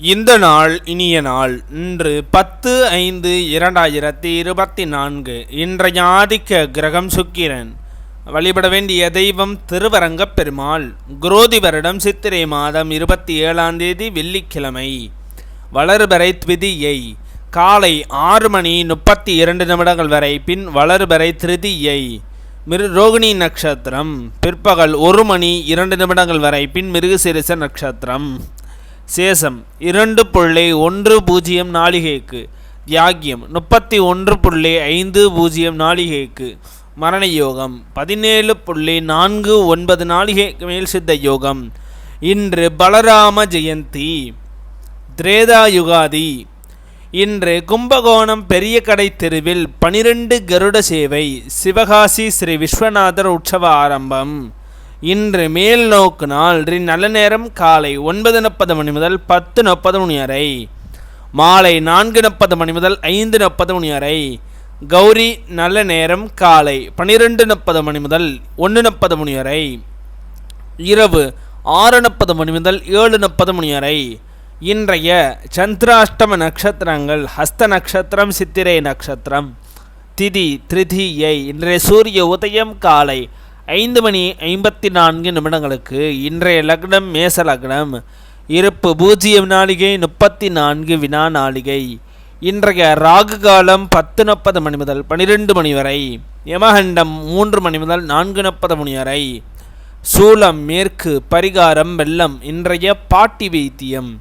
இந்த நாள் இனிய நாள். இன்று பத்து ஐந்து இரண்டாயிரத்தி இருபத்தி நான்கு. இன்றைய ஆதிக்க கிரகம் சுக்கிரன். வழிபட வேண்டிய தெய்வம் திருவரங்கப் பெருமாள். குரோதி வருடம் சித்திரை மாதம் இருபத்தி ஏழாம் தேதி வெள்ளிக்கிழமை. வளர்பறை த்விதியை காலை ஆறு மணி முப்பத்தி இரண்டு நிமிடங்கள் வரை பின் வளர்பறை திருதியை மிரு ரோகிணி நட்சத்திரம். பிற்பகல் ஒரு மணி இரண்டு நிமிடங்கள் வரை பின் மிருகசிரிச நட்சத்திரம். சேசம் இரண்டு புள்ளி ஒன்று பூஜ்ஜியம் நாளிகைக்கு. தியாகியம் முப்பத்தி ஒன்று புள்ளி ஐந்து பூஜ்ஜியம் நாளிகைக்கு. மரண யோகம் பதினேழு புள்ளி நான்கு ஒன்பது நாளிகைக்கு மேல் சித்த யோகம். இன்று பலராம ஜெயந்தி. திரேதா யுகாதி இன்று கும்பகோணம் பெரிய கடை தெருவில் பனிரெண்டு கருட சேவை. சிவகாசி ஸ்ரீ விஸ்வநாதர் உற்சவ ஆரம்பம். இன்று மேல் நோக்கு நாள் நல்ல நேரம் காலை ஒன்பது முப்பது மணி முதல் பத்து முப்பது மணி வரை. மாலை நான்கு முப்பது மணி முதல் ஐந்து முப்பது மணி வரை. கௌரி நல்ல நேரம் காலை பனிரெண்டு முப்பது மணி முதல் ஒன்று முப்பது மணி வரை. இரவு ஆறு முப்பது மணி முதல் ஏழு முப்பது மணி வரை. இன்றைய சந்திராஷ்டம நட்சத்திரங்கள் ஹஸ்த நட்சத்திரம் சித்திரை நட்சத்திரம். திதி திருதியை இன்றைய சூரிய உதயம் காலை ஐந்து மணி ஐம்பத்தி நான்கு நிமிடங்களுக்கு இன்றைய லக்னம் மேச லக்னம் இருப்பு பூஜ்ஜியம் நாளிகை முப்பத்தி நான்கு வினா நாளிகை. இன்றைய ராகு காலம் பத்து முப்பது மணி முதல் பனிரெண்டு மணி வரை யமகண்டம் மூன்று மணி முதல் நான்கு முப்பது மணி வரை. சூலம் மேற்கு பரிகாரம் வெள்ளம் இன்றைய பாட்டி வைத்தியம்.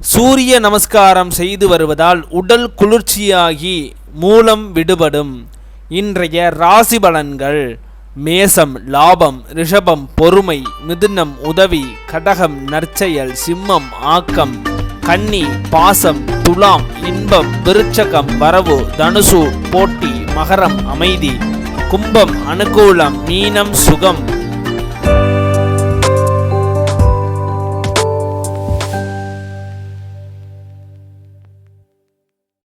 சூரிய நமஸ்காரம் செய்து வருவதால் உடல் குளிர்ச்சியாகி மூலம் விடுபடும். இன்றைய ராசி பலன்கள் மேசம் லாபம் ரிஷபம் பொறுமை மிதுனம் உதவி கடகம் நற்செயல் சிம்மம் ஆக்கம் கன்னி பாசம் துலாம் இன்பம் விருச்சகம் வரவு தனுசு போட்டி மகரம் அமைதி கும்பம் அனுகூலம் மீனம் சுகம்